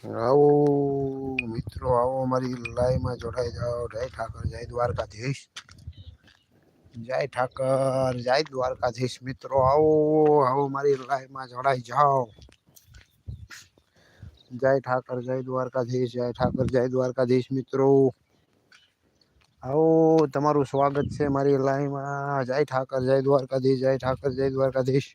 आओ मित्रों आओ हमारी लाई में जोड़ाई जाओ जय ठाकर जय द्वारकाधीश जय ठाकर जय द्वारकाधीश मित्रों आओ आओ हमारी लाई में जोड़ाई जाओ जय ठाकर जय द्वारकाधीश जय ठाकर जय द्वारकाधीश मित्रों आओ तमारू स्वागत से मारी लाई में जय ठाकर जय द्वारकाधीश जय ठाकर जय द्वारकाधीश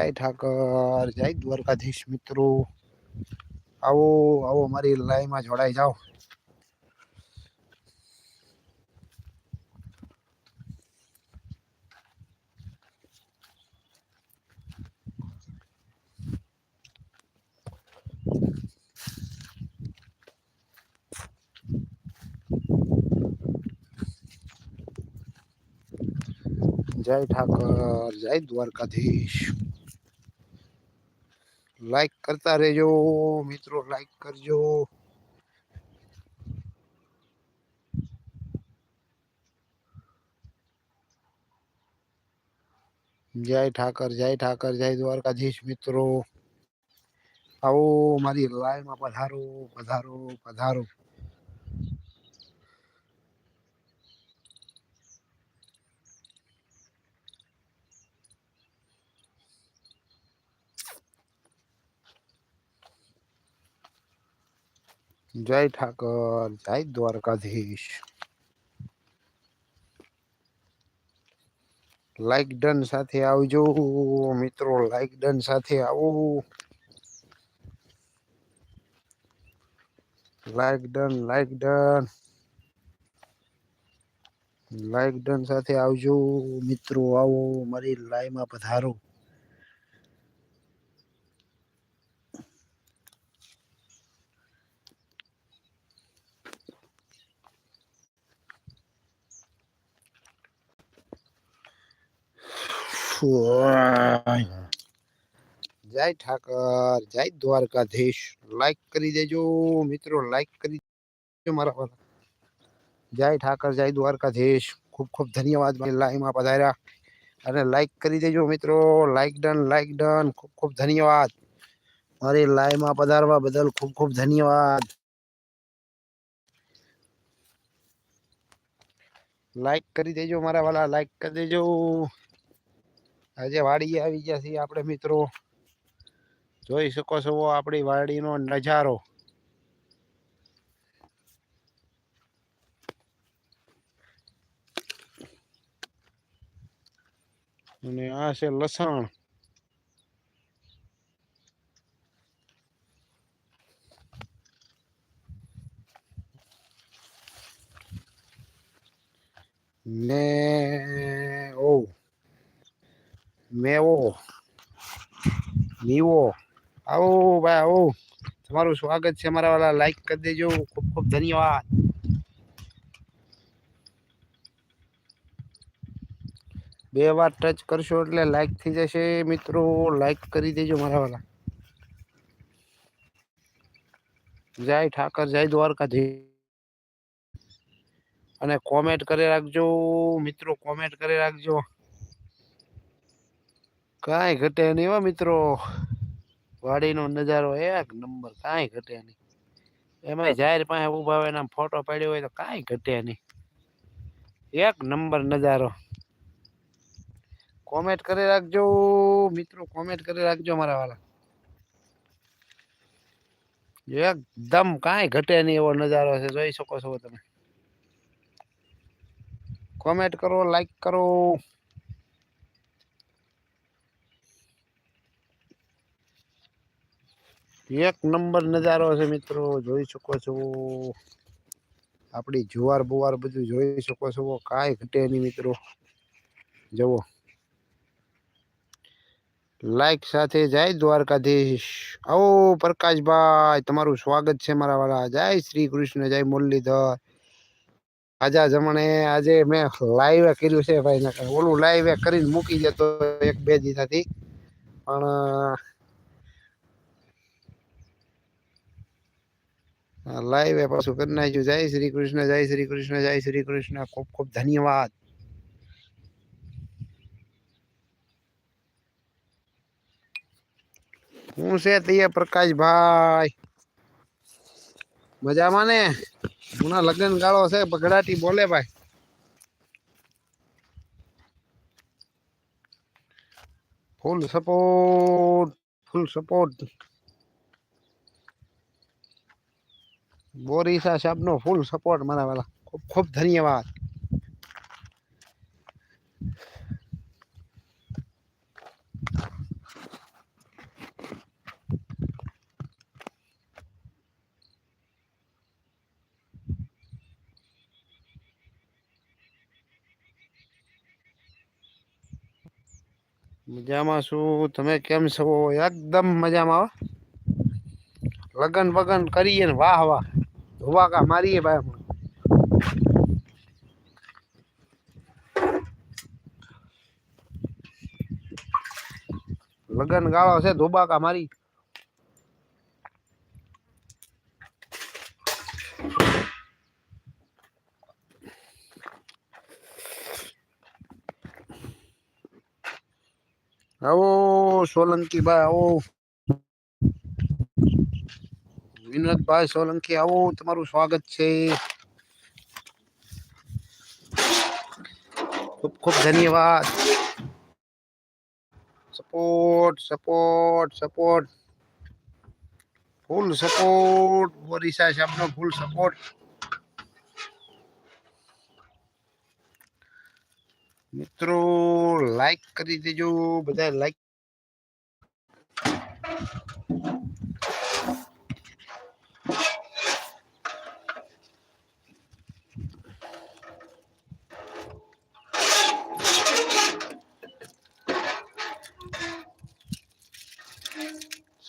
जय ठाकर जय द्वारकाधीश मित्रों आओ आओ हमारी लड़ाई में जोड़ाई जाओ जय ठाकर जय द्वारकाधीश લાઈક કરતા રહેજો મિત્રો લાઈક કરજો જય ઠાકર જય ઠાકર જય દ્વારકાધીશ મિત્રો આવો મારી લાઈવમાં પધારો પધારો પધારો જય ઠાકર જય દ્વારકાધીશ લાઈક ડન સાથે આવજો મિત્રો લાઈક ડન સાથે આવો like done like done like done સાથે આવજો મિત્રો આવો મારી લાઈવમાં પધારો જય ઠાકર જય દ્વારકાધીશ લાઈક કરી દેજો મિત્રો લાઈક કરી દેજો મારા પર જય ઠાકર જય દ્વારકાધીશ ખૂબ ખૂબ ધન્યવાદ મારી લાઈવમાં પધાર્યા અને લાઈક કરી દેજો મિત્રો લાઈક ડન લાઈક ડન ખૂબ ખૂબ ધન્યવાદ મારી લાઈવમાં પધારવા બદલ ખૂબ ખૂબ ધન્યવાદ લાઈક કરી દેજો મારા વાલા લાઈક કરી દેજો આજે વાડીએ આવી ગયા છીએ આપણે મિત્રો જોઈ શકો છો આપણી વાડીનો નજારો અને આ છે લસણ ને ઓ મેવો નીવો આવો ભાઈ આવો તમારું સ્વાગત છે અમારા વાળા લાઈક કરી દેજો ખૂબ ખૂબ ધન્યવાદ બે વાર ટચ કરશો એટલે લાઈક થઈ જશે મિત્રો લાઈક કરી દેજો મારા વાળા જય ઠાકર જય દ્વારકાધી અને કોમેન્ટ કરી રાખજો મિત્રો કોમેન્ટ કરી રાખજો કાંઈ ઘટે નહીં હો મિત્રો વાડીનો નજારો એક નંબર કાંઈ ઘટે નહીં એમાં જાહેર પાસે ઊભા હોય એના ફોટો પાડ્યો હોય તો કાંઈ ઘટે નહીં એક નંબર નજારો કોમેન્ટ કરી રાખજો મિત્રો કોમેન્ટ કરી રાખજો મારા વાળા એકદમ કાંઈ ઘટે નહીં એવો નજારો છે જોઈ શકો છો તમે કોમેન્ટ કરો લાઈક કરો એક નંબર નજારો છે મિત્રો જોઈ શકો છો આપણી જુવાર બુવાર બધું જોઈ શકો છો કાંઈ ઘટે નહીં મિત્રો જવો લાઈક સાથે જય દ્વારકાધીશ આવો પ્રકાશભાઈ તમારું સ્વાગત છે મારા વાળા જય શ્રી કૃષ્ણ જય મુરલીધર આજા જમણે આજે મેં લાઈવે કર્યું છે ભાઈ ઓલું લાઈવે કરીને મૂકી દેતો એક બે દિવસથી પણ लाइव है पर सुकन्या जी जय श्री कृष्ण जय श्री कृष्ण जय श्री कृष्ण खूब खूब धन्यवाद प्रकाश भाई मजा माने उना लगन गाड़ो से बगड़ाटी बोले भाई फुल सपोर्ट फुल सपोर्ट बोरिसा साहब नो फूल सपोर्ट मना वाला खूब खूब धन्यवाद मजा में शू ते केम छो एकदम मजा में लगन वगन करिए वाह वाह हुआ का हमारी है भाई लगन गाळો છે ધોબાકા મારી આવો સોલંકી ભાઈ આવો વિનોદભાઈ સોલંકી આવો તમારું સ્વાગત છે ખૂબ ખૂબ ધન્યવાદ support support support full support Orissa સાહેબનો ફૂલ સપોર્ટ મિત્રો લાઈક કરી દેજો બધા લાઈક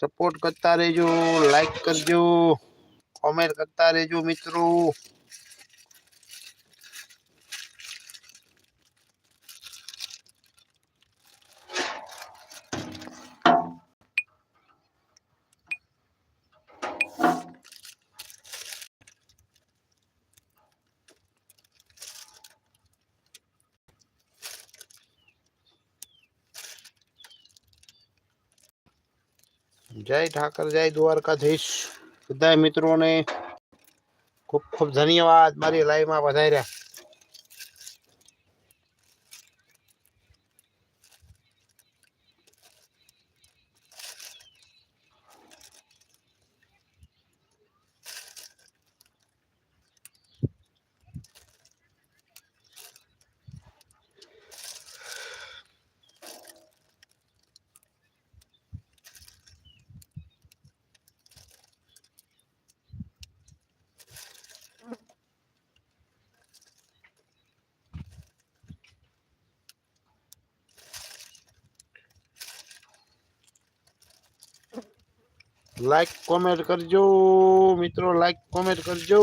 सपोर्ट करता रहो लाइक करजो कॉमेंट करता रहो मित्रों જય ઠાકર જય દ્વારકાધીશ બધા મિત્રોને ખૂબ ખૂબ ધન્યવાદ મારી લાઈવમાં વધાર્યા લાઈક કોમેન્ટ કરજો મિત્રો લાઈક કોમેન્ટ કરજો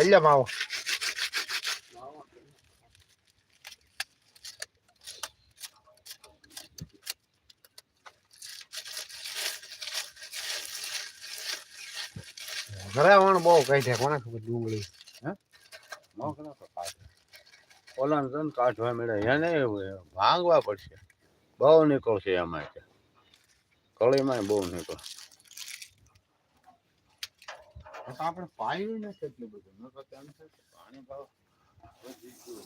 Ella mago. ઘરાવણ બહુ કઈ છે કોને ખબર ડુંગળી હે મોકલા તો કાઢે ઓલાને તન કાઢવા મળે એને ભાંગવા પડશે બહુ નીકળશે એમાં કળીમાં બહુ નીકળશે આપણે પાયું નથી એટલું બધું મેં કહ્યું એમ છે પાણી ભાવ વધી ગયું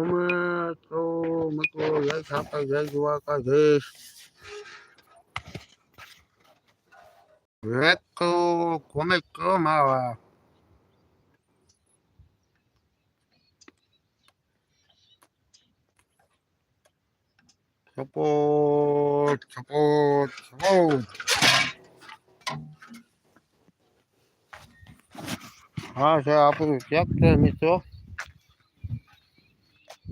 અમે તો મતલબ જય ઠાકર જય Dwarkadhish Let's go, come, come, support, support, support. हाँ सर आप चेक कर मित्रों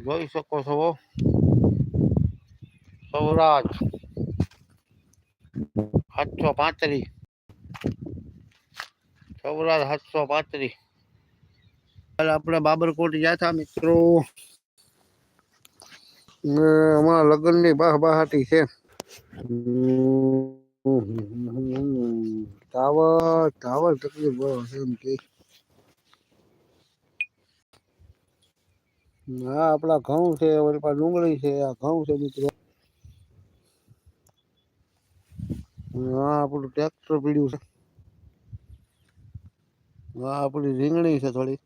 जोई सको सब स्वराज हत पात्री स्वराज हत सौ पात्री अपने बाबरकोट गया था मित्रों ને અમારા ની બાહ બહાટી છે ટાવર ટાવર તકલીફ બરો એમ કે હા આપણા ઘઉં છે ઓલી ડુંગળી છે આ ઘઉં છે મિત્રો હા આપણું ટ્રેક્ટર પીડ્યું છે હા આપણી રીંગણી છે થોડી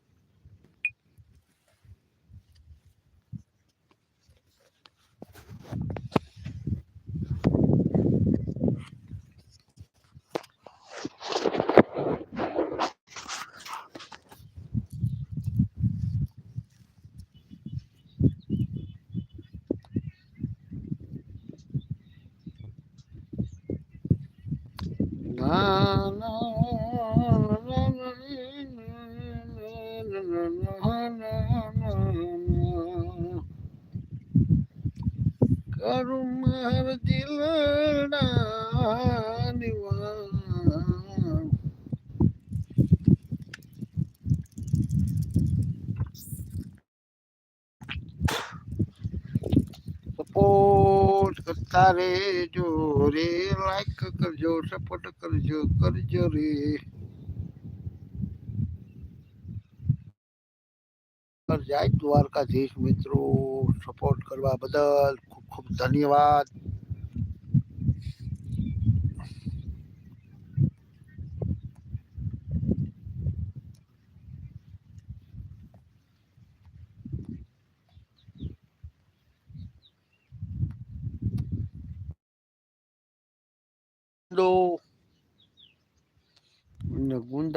હારે જો રે લાઈક કરજો સપોર્ટ કરજો કરજો રે જાય દ્વારકાધીશ મિત્રો સપોર્ટ કરવા બદલ ખૂબ ખૂબ ધન્યવાદ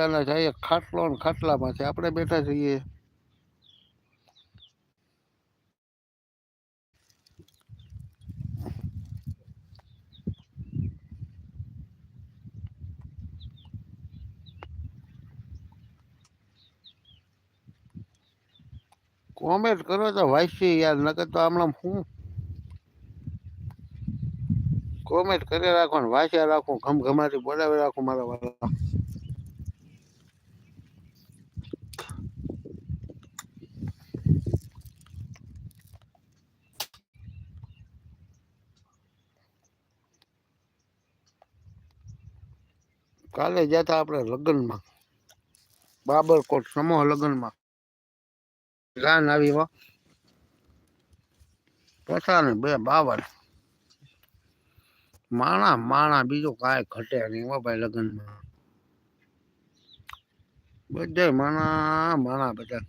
બધાના જાય ખાટલો ને ખાટલામાં છે આપણે બેઠા જઈએ કોમેન્ટ કરો તો વાંચી યાર નકર તો આમણામ હું કોમેન્ટ કરી રાખો ને વાંચ્યા રાખો ઘમઘમાથી બોલાવી રાખો મારા વાળા કાલે ગયા હતા આપણે લગ્નમાં બાબરકોટ સમોહ લગ્નમાં ગાન આવીમાં પોતાને બે બાવન માણા માણા બીજું કાંઈ ઘટે નહીં હો ભાઈ લગ્નમાં બધે માણા માણા બધા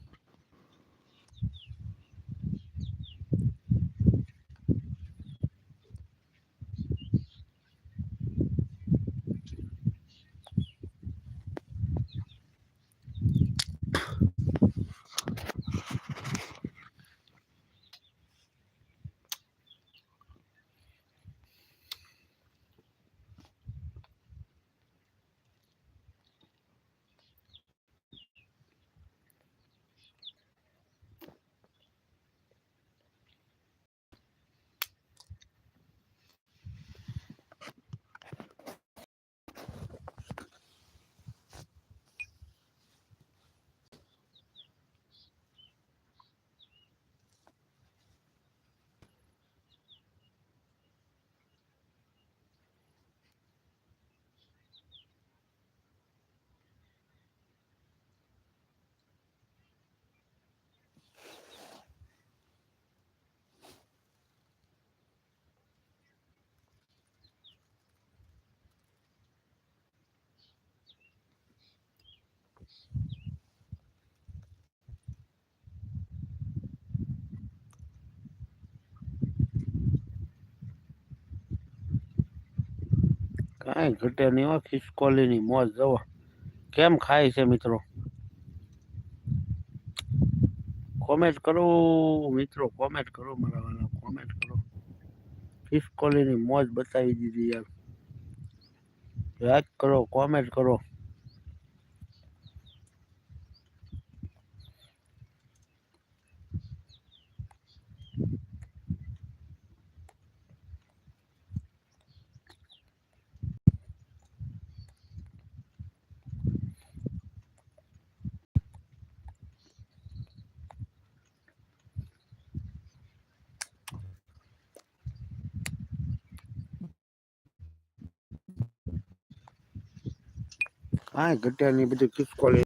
રાય ઘટે નહિ ઓ ફિસ્કોલીની મોજ જોવો કેમ ખાય છે મિત્રો કોમેન્ટ કરો મિત્રો કોમેન્ટ કરો મરાવાનો કોમેન્ટ કરો ફિસ્કોલીની મોજ બતાવી દીધી યાર લાઈક કરો કોમેન્ટ કરો હા ની બધી કિસકો લે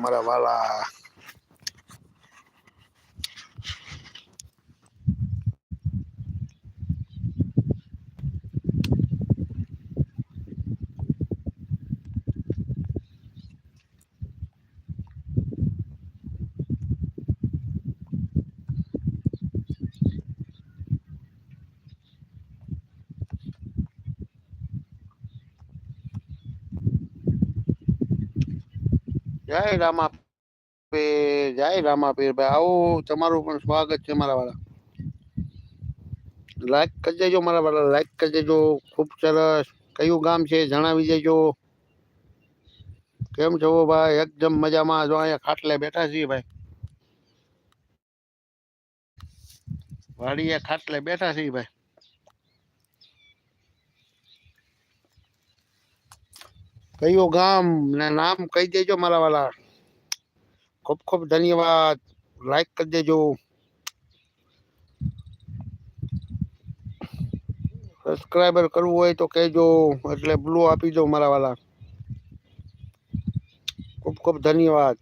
મારા વાલા जय रामा पीर जय रामा पीर भाई आओ તમારું પણ સ્વાગત છે મારા વાલા લાઈક કરી દેજો મારા વાલા લાઈક કરી દેજો ખૂબ સરસ કયું ગામ છે જણાવી દેજો કેમ છો ભાઈ એકદમ મજામાં જો અહીંયા ખાટલે બેઠા છીએ ભાઈ વાડીએ ખાટલે બેઠા છીએ ભાઈ कई गाम ने नाम कही देजो मारा वाला खूब खूब धन्यवाद लाइक कर देजो सब्सक्राइबर करव हो तो कहजो एट ब्लू आपी दो मारा वाला खूब खूब धन्यवाद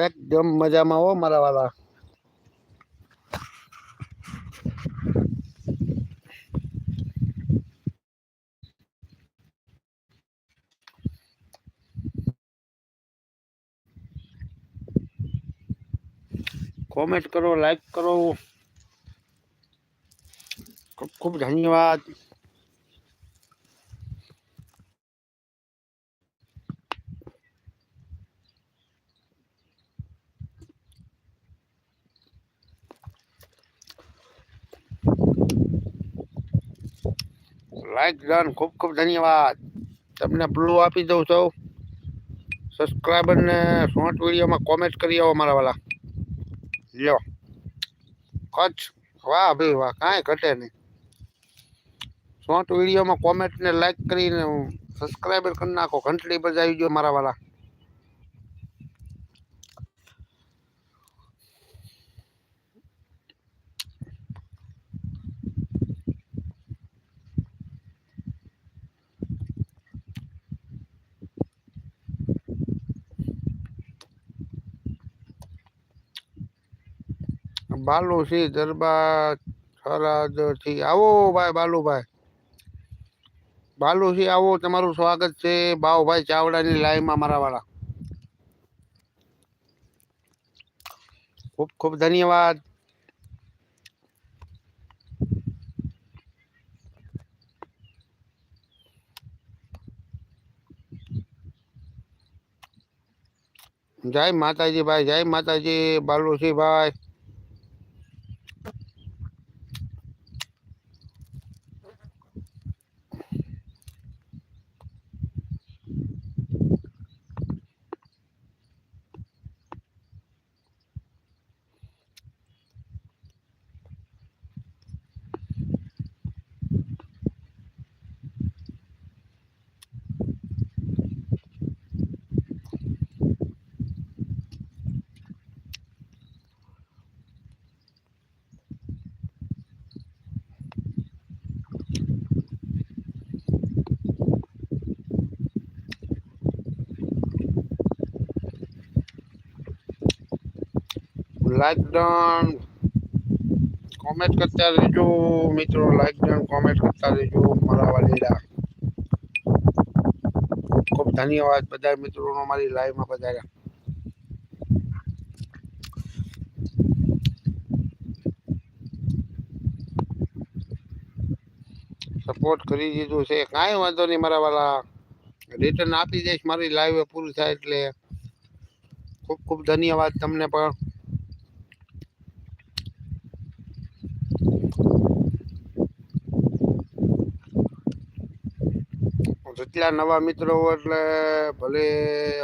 एकदम मजा मो मरा वाला कमेंट करो लाइक करो खूब खूब धन्यवाद લાઈક ડન ખૂબ ખૂબ ધન્યવાદ તમને બ્લુ આપી દઉં છું સબસ્ક્રાઈબરને શોર્ટ વિડીયોમાં કોમેન્ટ કરી આવો મારા વાલા લ્યો કચ્છ વાહ ભાઈ વાહ કાંઈ ઘટે નહીં શોર્ટ વિડીયોમાં કોમેન્ટને લાઈક કરીને સબસ્ક્રાઈબર કરી નાખો ઘંટડી બજાવી દો મારા વાલા बालू जी दरबा फराद थी आओ भाई बालू भाई बालू जी आओ તમારું સ્વાગત છે બાવ ભાઈ ચાવડાની લાઈનમાં મરાવાળા ખૂબ ખૂબ ધન્યવાદ જય માતાજી ભાઈ જય માતાજી बालू जी भाई लाइक डन कमेंट करता रहे जो मित्रों लाइक डन कमेंट करता रहे जो मरावाली रा खूब धन्यवाद बधाई मित्रों हमारी लाइव में बधाई सपोर्ट करी दीदो से काई वांदो नहीं मरावाला रिटर्न आप देश मेरी लाइव पूरी थे एट खूब खूब धन्यवाद तमने पर એલા નવા મિત્રો ઓ એટલે ભલે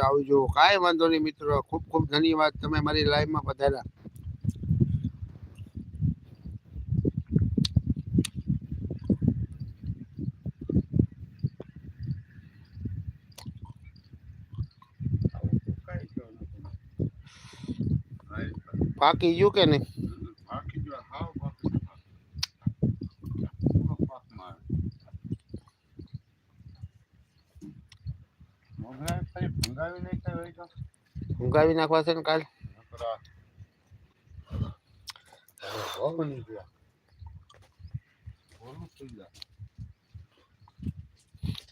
આવજો કાઈ વાંધો ની મિત્રો ખૂબ ખૂબ ધન્યવાદ તમે મારી લાઈવ માં વધાયા બાકી યુ કે ને ભૂંગાવી નાખવા છે ને કાલ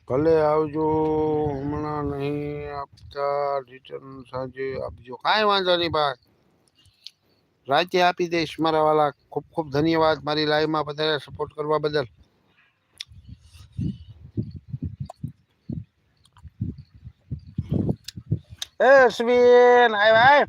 ભલે આવજો હમણાં નહીં આપતા રિટર્ન સાંજે આપજો કાંઈ વાંધો નહીં ભાઈ રાજ્ય આપી દઈશ મારા વાલા ખૂબ ખૂબ ધન્યવાદ મારી લાઈવમાં વધારે સપોર્ટ કરવા બદલ 哎，士兵哪一位？